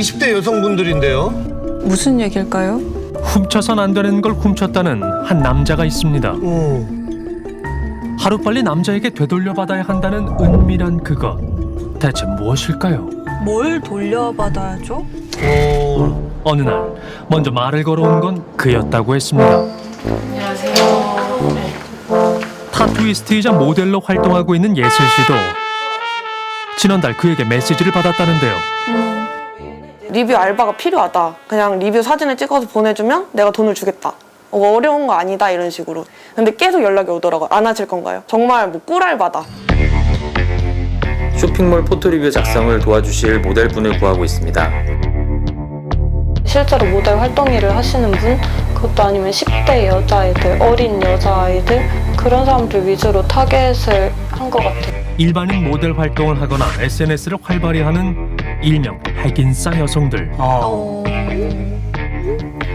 20대 여성분들인데요. 무슨 얘기일까요? 훔쳐선 안 되는 걸 훔쳤다는 한 남자가 있습니다. 음. 하루빨리 남자에게 되돌려 받아야 한다는 은밀한 그것. 대체 무엇일까요? 뭘 돌려받아야죠? 어. 어느 날 먼저 말을 걸어온 건 그였다고 했습니다. 타투이스트이자 모델로 활동하고 있는 예슬 씨도 지난달 그에게 메시지를 받았다는데요. 리뷰 알바가 필요하다. 그냥 리뷰 사진을 찍어서 보내주면 내가 돈을 주겠다. 어, 어려운 거 아니다 이런 식으로. 근데 계속 연락이 오더라고요. 안 하실 건가요? 정말 뭐 꿀알바다. 쇼핑몰 포토리뷰 작성을 도와주실 모델분을 구하고 있습니다. 실제로 모델 활동 일을 하시는 분, 그것도 아니면 10대 여자아이들, 어린 여자아이들 그런 사람들 위주로 타겟을 한 것 같아요. 일반인 모델 활동을 하거나 SNS를 활발히 하는 일명 핵인싸 여성들. 어...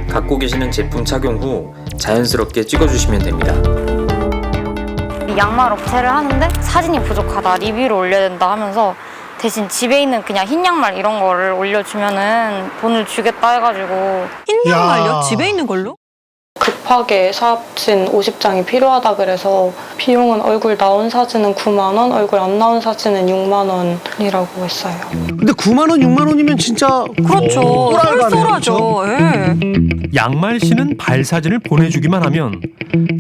갖고 계시는 제품 착용 후 자연스럽게 찍어주시면 됩니다. 양말 업체를 하는데 사진이 부족하다 리뷰를 올려야 된다 하면서 대신 집에 있는 그냥 흰 양말 이런 거를 올려주면은 돈을 주겠다 해가지고 흰 야. 양말요? 집에 있는 걸로? 급하게 사진 50장이 필요하다 그래서 비용은 얼굴 나온 사진은 9만 원, 얼굴 안 나온 사진은 6만 원이라고 했어요. 근데 9만 원, 6만 원이면 진짜 그렇죠. 꿀알바네요, 쏠쏠하죠. 예. 양말 씨는 발 사진을 보내주기만 하면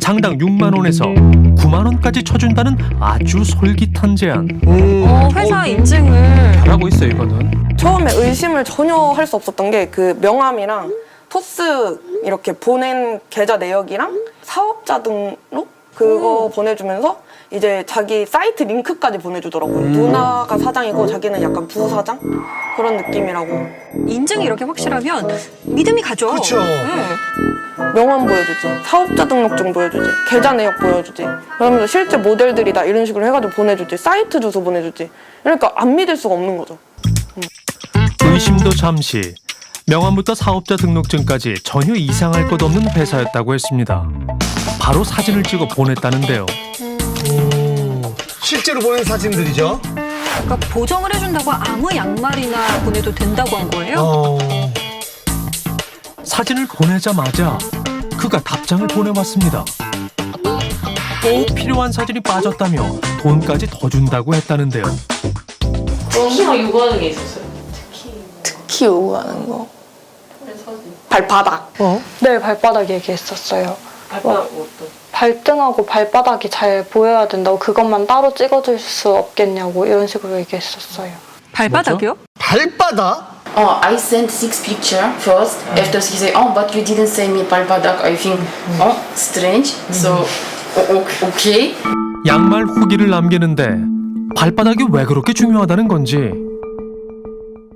장당 6만 원에서 9만 원까지 쳐준다는 아주 솔깃한 제안. 음. 어, 회사 인증을 잘하고 있어요 이거는. 처음에 의심을 전혀 할 수 없었던 게 그 명함이랑 토스 이렇게 보낸 계좌 내역이랑 사업자 등록 그거 보내주면서 이제 자기 사이트 링크까지 보내주더라고요. 누나가 사장이고 자기는 약간 부사장 그런 느낌이라고. 인증이 이렇게 확실하면 믿음이 가죠. 그쵸. 예. 명함 보여주지, 사업자 등록증 보여주지, 계좌 내역 보여주지. 그러면서 실제 모델들이다 이런 식으로 해가지고 보내주지, 사이트 주소 보내주지. 그러니까 안 믿을 수가 없는 거죠. 의심도 잠시. 명함부터 사업자 등록증까지 전혀 이상할 것 없는 회사였다고 했습니다. 바로 사진을 찍어 보냈다는데요. 음. 실제로 보낸 사진들이죠. 그러니까 보정을 해준다고 아무 양말이나 보내도 된다고 한 거예요? 어. 사진을 보내자마자 그가 답장을 보내왔습니다. 꼭 필요한 사진이 빠졌다며 돈까지 더 준다고 했다는데요. 특히 요구하는 게 있었어요. 특히 요구하는 거. 발바닥. 어? 네, 발바닥 얘기했었어요. 발바닥 어떤? 발등하고 발바닥이 잘 보여야 된다고 그것만 따로 찍어줄 수 없겠냐고 이런 식으로 얘기했었어요. 발바닥이요? 발바닥? Oh, I sent six picture first. After he say, oh, but you didn't send me 발바닥. I think, oh, strange. So, o- o- okay. 양말 후기를 남기는데 발바닥이 왜 그렇게 중요하다는 건지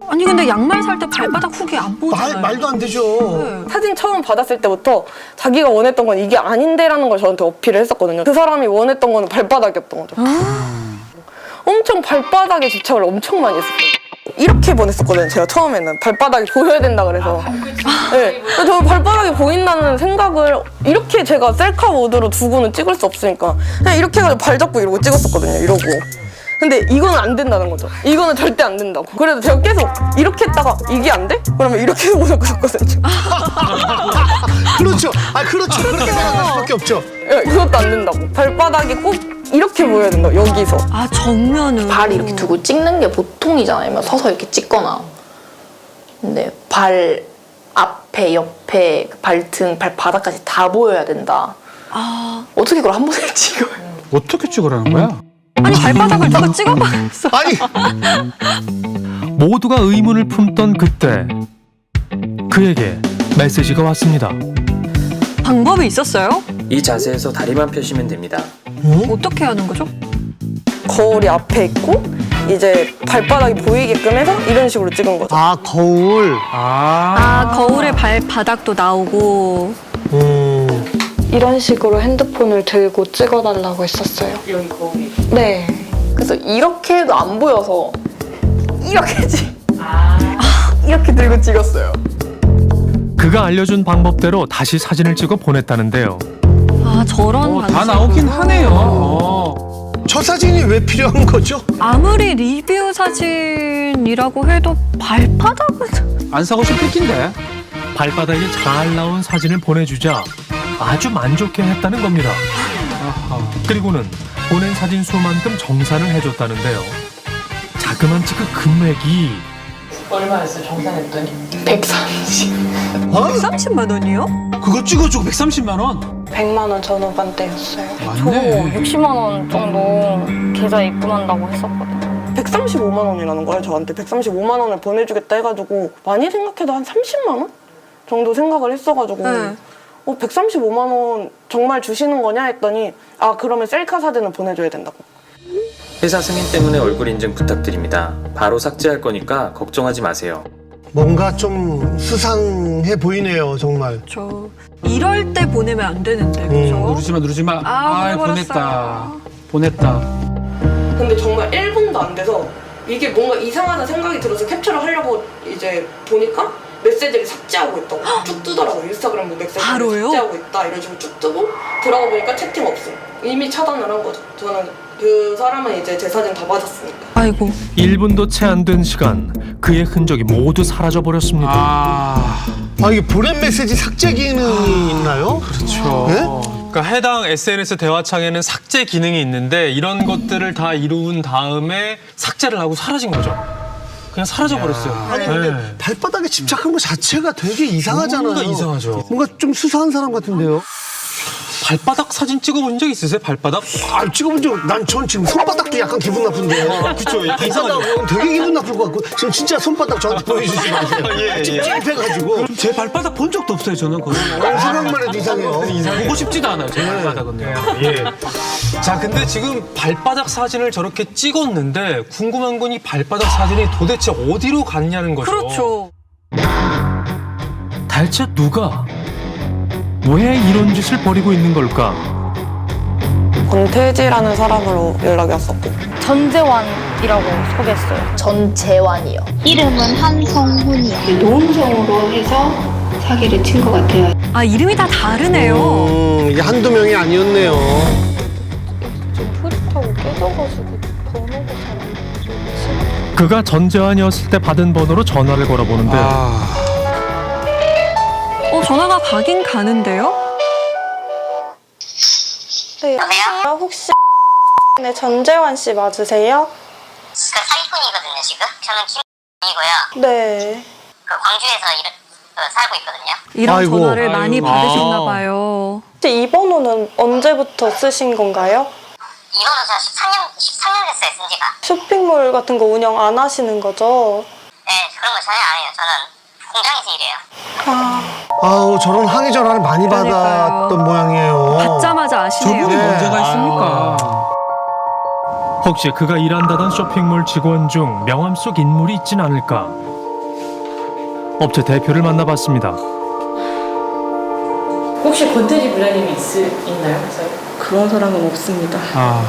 아니 근데 양말 살 때 발바닥 후기 안 보잖아요. 말, 말도 안 되죠. 네. 사진 처음 받았을 때부터 자기가 원했던 건 이게 아닌데라는 걸 저한테 어필을 했었거든요. 그 사람이 원했던 거는 발바닥이었던 거죠. 엄청 발바닥에 집착을 엄청 많이 했었어요. 이렇게 보냈었거든요. 제가 처음에는 발바닥이 보여야 된다 그래서. 네. 그래서 저 발바닥이 보인다는 생각을 이렇게 제가 셀카 모드로 두고는 찍을 수 없으니까 그냥 이렇게 해가지고 발 잡고 이러고 찍었었거든요. 이러고. 근데 이거는 안 된다는 거죠. 이거는 절대 안 된다고. 그래서 제가 계속 이렇게 했다가 이게 안 돼? 그러면 이렇게 해서 보냈거든요. 그렇죠. 아, 그렇죠. 그렇게 생각할 수밖에 없죠. 예, 이것도 안 된다고. 발바닥이 꼭 이렇게 보여야 된다. 여기서. 아 정면으로. 발 이렇게 두고 찍는 게 보통이잖아요. 막 서서 이렇게 찍거나. 근데 발 앞에, 옆에, 그 발등, 발바닥까지 다 보여야 된다. 아 어떻게 그걸 한 번에 찍어요? 어떻게 찍으라는 거야? 아니 발바닥을 누가 찍어봤어? 아니, 모두가 의문을 품던 그때 그에게 메시지가 왔습니다. 방법이 있었어요? 이 자세에서 다리만 펴시면 됩니다. 어떻게 하는 거죠? 거울이 앞에 있고 이제 발바닥이 보이게끔 해서 이런 식으로 찍은 거죠. 아, 거울. 아, 아 거울에 발바닥도 나오고. 음. 이런 식으로 핸드폰을 들고 찍어달라고 했었어요. 여기 거기. 네. 그래서 이렇게 해도 안 보여서 이렇게 찍, 아. 이렇게 들고 찍었어요. 그가 알려준 방법대로 다시 사진을 찍어 보냈다는데요. 아 저런 어, 다 방식으로. 나오긴 하네요. 어. 저 사진이 왜 필요한 거죠? 아무리 리뷰 사진이라고 이라고 해도 발바닥은 안 사고 싶을 낀데. 발바닥에 잘 나온 사진을 보내주자 아주 만족해 했다는 겁니다. 그리고는 보낸 사진 수만큼 정산을 해줬다는데요. 자그만치 그 금액이 얼마였어요, 정산했더니? 130. 어? 30만 원이요? 그거 찍어주고 130만 원. 100만 원 전후반대였어요. 저 맞네. 60만 원 정도 계좌에 입금한다고 했었거든요. 135만 원이라는 거예요 저한테 135만 원을 보내주겠다 해가지고 많이 생각해도 한 30만 원 정도 생각을 했어가지고 네. 어 135만 원 정말 주시는 거냐 했더니 아 그러면 셀카 사진을 보내줘야 된다고 회사 승인 때문에 얼굴 인증 부탁드립니다. 바로 삭제할 거니까 걱정하지 마세요. 뭔가 좀 수상해 보이네요, 정말. 저 이럴 때 보내면 안 되는데 그죠? 누르지 마, 누르지 마. 아, 아이, 보냈다. 보냈다. 근데 정말 1분도 안 돼서 이게 뭔가 이상하다 생각이 들어서 캡처를 하려고 이제 보니까 메시지를 삭제하고 있다고 쭉 뜨더라고요 인스타그램 뭐 메시지를 바로요? 삭제하고 있다 이런 식으로 쭉 뜨고 들어가 보니까 채팅 없음 이미 차단을 한 거죠 저는 그 사람은 이제 제 사진 다 받았으니까 아이고 1분도 채 안 된 시간 그의 흔적이 모두 사라져 버렸습니다. 아, 아, 이게 보낸 메시지 삭제 기능이 있나요? 그렇죠. 네? 그러니까 해당 SNS 대화창에는 삭제 기능이 있는데 이런 것들을 다 이룬 다음에 삭제를 하고 사라진 거죠. 그냥 사라져 버렸어요. 아니, 근데 네. 발바닥에 집착한 것 자체가 되게 이상하잖아요. 뭔가 이상하죠. 뭔가 좀 수상한 사람 같은데요? 발바닥 사진 찍어본 적 있으세요? 발바닥? 아, 찍어본 적, 난 전 지금 손바닥도 약간 기분 나쁜데. 그쵸, 약간 이상하죠. 발바닥은 되게 기분 나쁠 것 같고, 지금 진짜 손바닥 저한테 보여주지 마세요. 예, 예. 찝찝해가지고. 제 발바닥 본 적도 없어요, 저는 거의. 생각만 해도 이상해요. 보고 싶지도 않아요, 제 발바닥은요. 예. 자, 근데 지금 발바닥 사진을 저렇게 찍었는데 궁금한 건 이 발바닥 사진이 도대체 어디로 갔냐는 거죠. 그렇죠. 대체 누가 왜 이런 짓을 벌이고 있는 걸까? 권태지라는 사람으로 연락이 왔었고 전재환이라고 소개했어요. 전재환이요. 이름은 한성훈이요. 노음성으로 해서 사기를 친 것 같아요. 아 이름이 다 다르네요. 음, 이게 한두 명이 아니었네요. 그가 전재환이었을 때 받은 번호로 전화를 걸어보는데 아, 가 가긴 가는데요? 네, 여보세요? 혹시 네, 전재환 씨 맞으세요? 그 사기꾼이거든요, 지금. 저는 김이고요. 네. 그 광주에서 일, 그 살고 있거든요. 이런 아이고. 전화를 많이 아이고. 받으셨나 아. 봐요. 혹시 이 번호는 언제부터 쓰신 건가요? 이거는 저 13년, 13년 됐어요, 쓴 지가. 쇼핑몰 같은 거 운영 안 하시는 거죠? 네, 그런 거 전혀 안 해요. 저는 공장에서 일해요. 아, 아우, 저런 항의 전화를 많이 그러니까요. 받았던 모양이에요. 받자마자 아시네요. 저분이 네. 문제가 있습니까? 혹시 그가 일한다던 쇼핑몰 직원 중 명함 속 인물이 있진 않을까? 업체 대표를 만나봤습니다. 혹시 권태지 부장님이 있, 있나요? 그런 사람은 없습니다 아,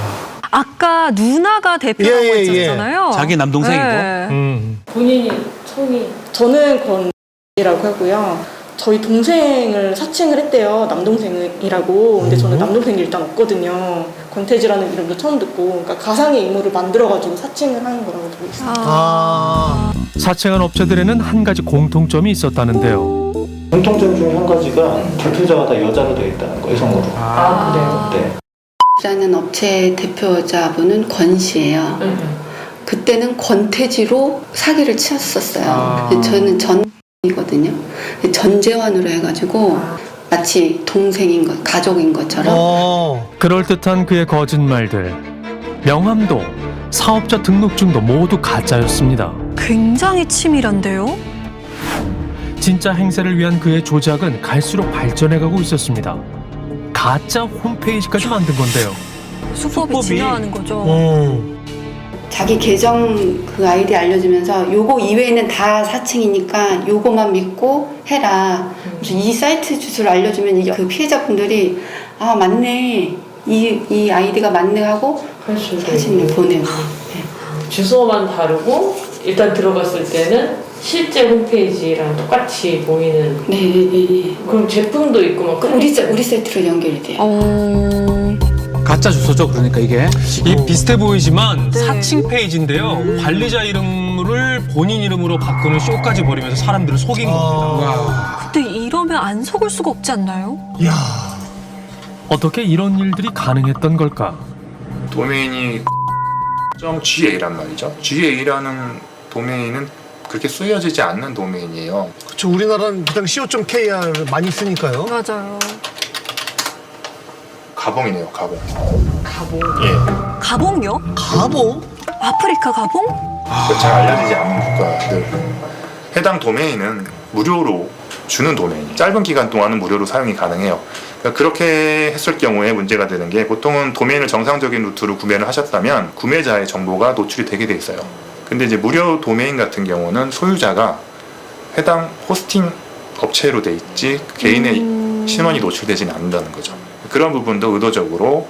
아까 누나가 대표라고 예, 예, 예. 했었잖아요. 자기 남동생이고. 네. 음. 본인이 성이 저는 권 이라고 하고요. 저희 동생을 사칭을 했대요. 남동생이라고. 근데 저는 남동생이 일단 없거든요. 권태지라는 이름도 처음 듣고. 그러니까 가상의 인물을 만들어가지고 사칭을 하는 거라고 들고 있어요. 아, 사칭한 업체들에는 한 가지 공통점이 있었다는데요. 공통점 중한 가지가 대표자가 다 여자로 되어 있다는 거 여성으로. 아, 그래요? 네. 라는 업체 대표자분은 권 씨예요. 그때는 권태지로 사기를 치었었어요. 아. 근데 저는 전 이거든요. 전재환으로 해가지고 마치 동생인 것, 가족인 것처럼 어. 그럴듯한 그의 거짓말들. 명함도 사업자 등록증도 모두 가짜였습니다. 굉장히 치밀한데요? 진짜 행세를 위한 그의 조작은 갈수록 발전해가고 있었습니다. 가짜 홈페이지까지 만든 건데요. 수법이, 수법이. 진화하는 거죠. 음. 자기 계정 그 아이디 알려주면서 요거 이외에는 다 사칭이니까 요거만 믿고 해라. 그래서 이 사이트 주소를 알려주면 이그 피해자분들이 아 맞네 이, 이 아이디가 맞네 하고 사진을 보내고 네. 주소만 다르고 일단 들어갔을 때는 실제 홈페이지랑 똑같이 보이는 네, 네, 네. 그럼 제품도 있고 막그 우리 사- 우리 사이트로 연결이 돼요. 어... 가짜 주소죠, 그러니까 이게. 이 비슷해 보이지만 네. 사칭 페이지인데요. 관리자 이름으로 비밀번호를 본인 이름으로 바꾸는 쇼까지 벌이면서 사람들을 속인 겁니다. 근데 이러면 안 속을 수가 없지 않나요? 어떻게 이런 일들이 가능했던 걸까? 도메인이 .ga란 말이죠. ga라는 도메인은 그렇게 쓰여지지 않는 도메인이에요. 그렇죠. 우리나라는 그냥 co.kr 많이 쓰니까요. 맞아요. 가봉이네요, 가봉. 가봉. 예. 가봉요? 가봉? 아프리카 가봉? 그잘 알려지지 않는 국가들. 해당 도메인은 무료로 주는 도메인. 짧은 기간 동안은 무료로 사용이 가능해요. 그러니까 그렇게 했을 경우에 문제가 되는 게 보통은 도메인을 정상적인 루트로 구매를 하셨다면 구매자의 정보가 노출이 되게 돼 있어요. 근데 이제 무료 도메인 같은 경우는 소유자가 해당 호스팅 업체로 돼 있지 개인의 신원이 노출되지는 않는다는 거죠. 그런 부분도 의도적으로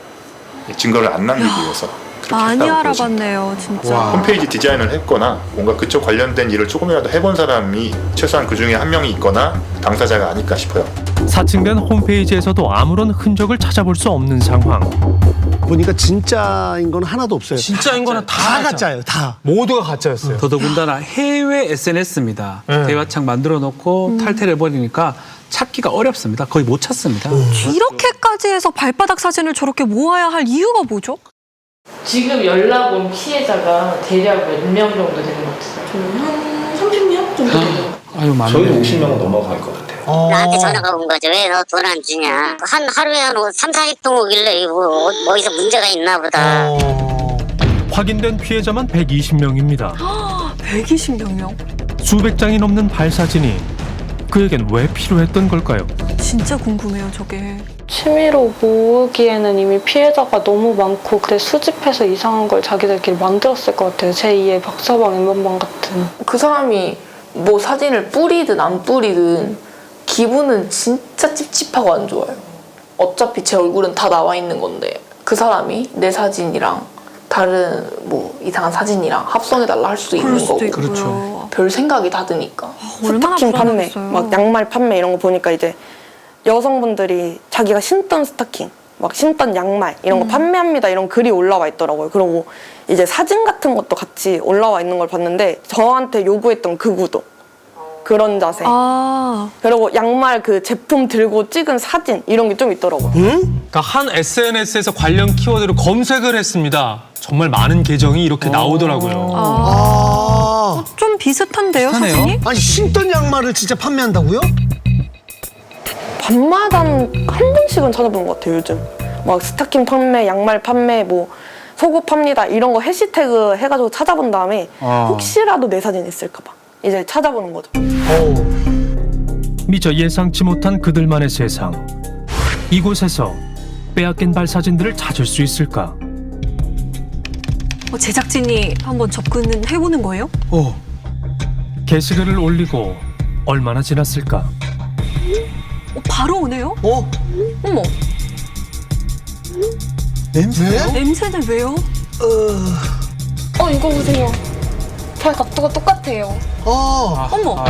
증거를 안 남기기 위해서 그렇게 많이 했다고 보여집니다. 알아봤네요, 진짜. 홈페이지 디자인을 했거나 뭔가 그쪽 관련된 일을 조금이라도 해본 사람이 최소한 그 중에 한 명이 있거나 당사자가 아닐까 싶어요. 사칭된 홈페이지에서도 아무런 흔적을 찾아볼 수 없는 상황. 보니까 진짜인 건 하나도 없어요. 진짜인 거는 다, 다 가짜. 가짜예요, 다. 모두가 가짜였어요. 더더군다나 해외 SNS입니다. 네. 대화창 만들어 놓고 탈퇴를 해버리니까 찾기가 어렵습니다. 거의 못 찾습니다. 이렇게 까지 해서 발바닥 사진을 저렇게 모아야 할 이유가 뭐죠? 지금 연락 온 피해자가 대략 몇 명 정도 되는 것 같아요? 한 30명 정도 아유 많네. 저희도 50명은 넘어갈 것 같아요. 나한테 전화가 온 거죠. 왜 너 돈 안 주냐. 한 하루에 한 3, 40통 오길래 이거 어- 어디서 문제가 있나 보다. 확인된 피해자만 120명입니다. 120명이요? 수백 장이 넘는 발사진이 그에겐 왜 필요했던 걸까요? 진짜 궁금해요, 저게. 취미로 모으기에는 이미 피해자가 너무 많고 그래 수집해서 이상한 걸 자기들끼리 만들었을 것 같아요. 제2의 박서방 엠번방 같은. 그 사람이 뭐 사진을 뿌리든 안 뿌리든 기분은 진짜 찝찝하고 안 좋아요. 어차피 제 얼굴은 다 나와 있는 건데 그 사람이 내 사진이랑 다른 뭐 이상한 사진이랑 합성해달라 할 수도 있는 거고 그렇죠. 별 생각이 다 드니까 얼마나 스타킹 판매. 막 양말 판매 이런 거 보니까 이제 여성분들이 자기가 신던 스타킹, 막 신던 양말 이런 거 판매합니다 이런 글이 올라와 있더라고요. 그리고 이제 사진 같은 것도 같이 올라와 있는 걸 봤는데 저한테 요구했던 그 구도 그런 자세. 아, 그리고 양말 그 제품 들고 찍은 사진 이런 게 좀 있더라고요. 그러니까 한 SNS에서 관련 키워드로 검색을 했습니다. 정말 많은 계정이 이렇게 나오더라고요. 아. 좀 비슷한데요, 비슷하네요. 사진이? 아니, 신던 양말을 진짜 판매한다고요? 밤마다 한 번씩은 찾아보는 것 같아요 요즘. 막 스타킹 판매, 양말 판매, 뭐 속옷 팝니다 이런 거 해시태그 해가지고 찾아본 다음에 아. 혹시라도 내 사진 있을까 봐 이제 찾아보는 거죠. 미처 예상치 못한 그들만의 세상. 이곳에서 빼앗긴 발 사진들을 찾을 수 있을까? 어, 제작진이 한번 접근은 해보는 거예요? 어. 게시글을 올리고 얼마나 지났을까? 어, 바로 오네요? 어? 어머, 냄새? 냄새는 왜요? 어 이거 보세요 발 각도가 똑같아요 아. 어머,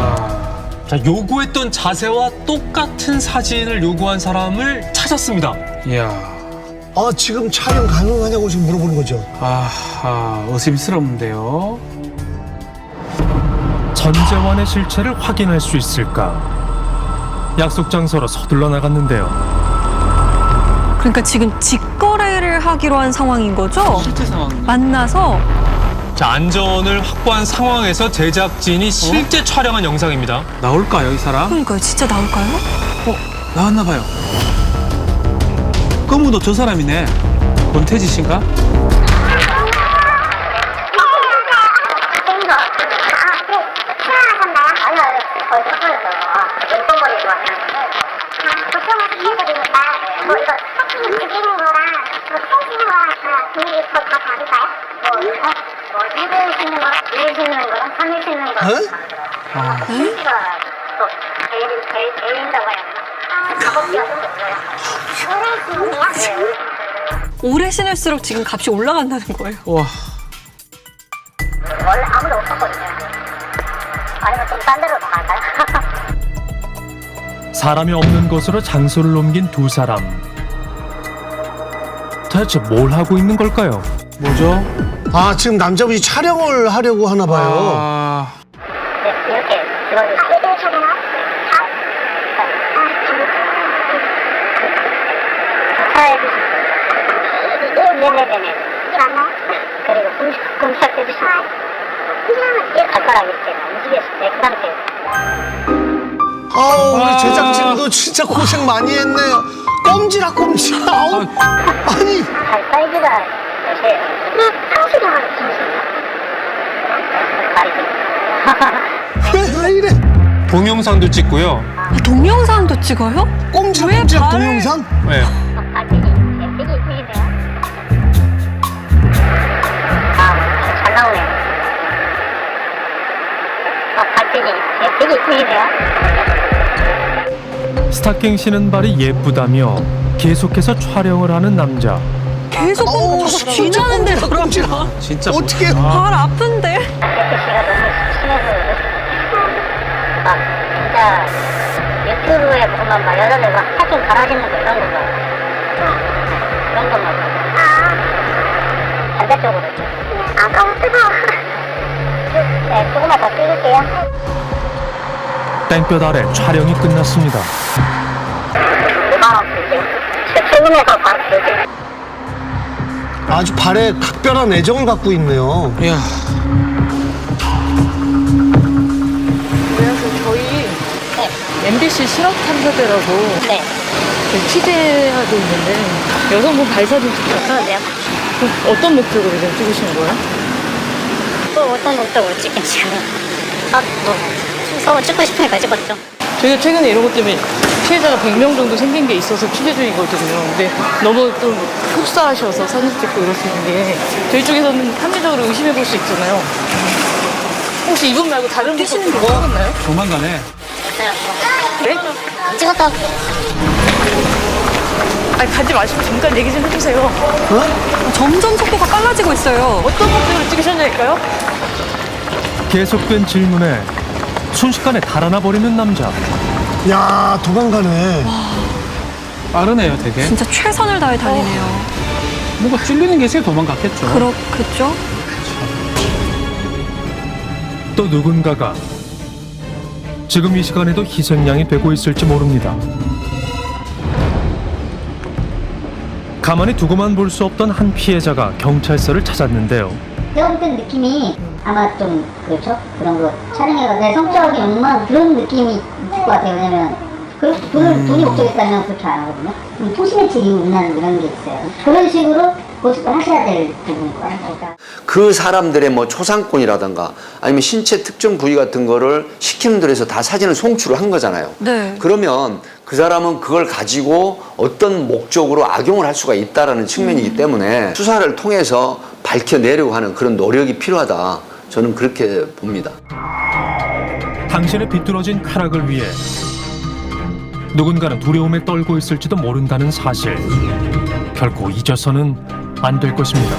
자, 요구했던 자세와 똑같은 사진을 요구한 사람을 찾았습니다. 이야. 아, 지금 촬영 가능하냐고 지금 물어보는 거죠. 아, 의심스러운데요. 전재환의 실체를 확인할 수 있을까? 약속 장소로 서둘러 나갔는데요. 그러니까 지금 직거래를 하기로 한 상황인 거죠? 실제 상황. 만나서 자, 안전을 확보한 상황에서 제작진이 실제 촬영한 영상입니다. 나올까요, 이 사람? 그러니까요, 진짜 나올까요? 나왔나 봐요. 검은 옷저 사람이네. 권태지 씨인가? 아, 오래 신을수록 지금 값이 올라간다는 거예요. 와. 원래 아무도 없었거든요. 아니면 좀딴 데로 갈까요? 사람이 없는 곳으로 장소를 옮긴 두 사람. 대체 뭘 하고 있는 걸까요? 뭐죠? 아 지금 남자분이 촬영을 하려고 하나 봐요. 아, 이렇게 들어주세요. 네네네네. 그리고 꼼짝 해주시면 발가락 이렇게 움직여서 네, 그 상태에서. 아우 우리 제작진도 진짜 고생 많이 했네요. 꼼지락 꼼지락. 아우 아니 발 사이즈가 왜, 왜 이래? 동영상도 찍고요. 아, 동영상도 찍어요? 꼼지락 왜 꼼지락 발을- 동영상? 네. 되게 이쁘시네요. 아, 잘 나오네요. 아, 발색이 되게 이쁘시네요. 스타킹 신은 발이 예쁘다며 계속해서 촬영을 하는 남자. 계속 어우, 쥐나는데 꼼지락. 진짜 어떻게? 발 아픈데? 씨가 너무 심해서. 막, 진짜, 유튜브에 보면 막 여자들 막 사진 갈아지는 거 이런 거 막. 그런 거 막. 아. 반대쪽으로. 아, 너무 뜨거워. 네, 조금만 더 찍을게요. 땡볕 아래 촬영이 끝났습니다. 5만원 줄게요. 출근해서 바로 줄게요. 아주 발에 각별한 애정을 갖고 있네요. 이야. 그래서 저희 MBC 실업 탐사대라고 네. 취재하고 있는데 여성분 발사진 찍어요. 그런데요? 어떤 목적으로 지금 찍으시는 거예요? 또 어떤 목적으로 찍긴 지금. 아, 뭐, 서울 찍고 싶으니까 찍었죠. 저희가 최근에 이런 것 때문에 피해자가 100명 정도 생긴 게 있어서 취재 중이거든요. 근데 너무 좀 흡사하셔서 사진 찍고 이러시는 게 저희 쪽에서는 합리적으로 의심해 볼 수 있잖아요. 혹시 이분 말고 다른 분도 찍었나요? 조만간에 네? 찍었다. 아니 가지 마시고 잠깐 얘기 좀 해주세요. 점점 속도가 빨라지고 있어요. 어떤 목적으로 찍으셨냐니까요? 계속된 질문에 순식간에 달아나 버리는 남자. 야 도망가네. 빠르네요, 되게. 진짜 최선을 다해 달리네요. 뭔가 찔리는 게 있어야 도망갔겠죠. 그렇겠죠? 또 누군가가 지금 이 시간에도 희생양이 되고 있을지 모릅니다. 가만히 두고만 볼 수 없던 한 피해자가 경찰서를 찾았는데요. 제가 볼땐 느낌이 아마 좀 그렇죠? 그런 거 촬영해가 내 성적인 욕망 그런 느낌이 있을 것 같아요. 왜냐면 그 돈을 돈이 목적이었다면 그렇게 안 하거든요. 음, 통신매체 이용이라는 이런 게 있어요. 그런 식으로 고집을 하셔야 될 부분일 거예요. 그러니까 그 사람들의 뭐 초상권이라든가 아니면 신체 특정 부위 같은 거를 시키는 데서 다 사진을 송출을 한 거잖아요. 네. 그러면 그 사람은 그걸 가지고 어떤 목적으로 악용을 할 수가 있다라는 측면이기 때문에 수사를 통해서 밝혀내려고 하는 그런 노력이 필요하다. 저는 그렇게 봅니다. 당신의 비뚤어진 쾌락을 위해 누군가는 두려움에 떨고 있을지도 모른다는 사실 결코 잊어서는 안 될 것입니다.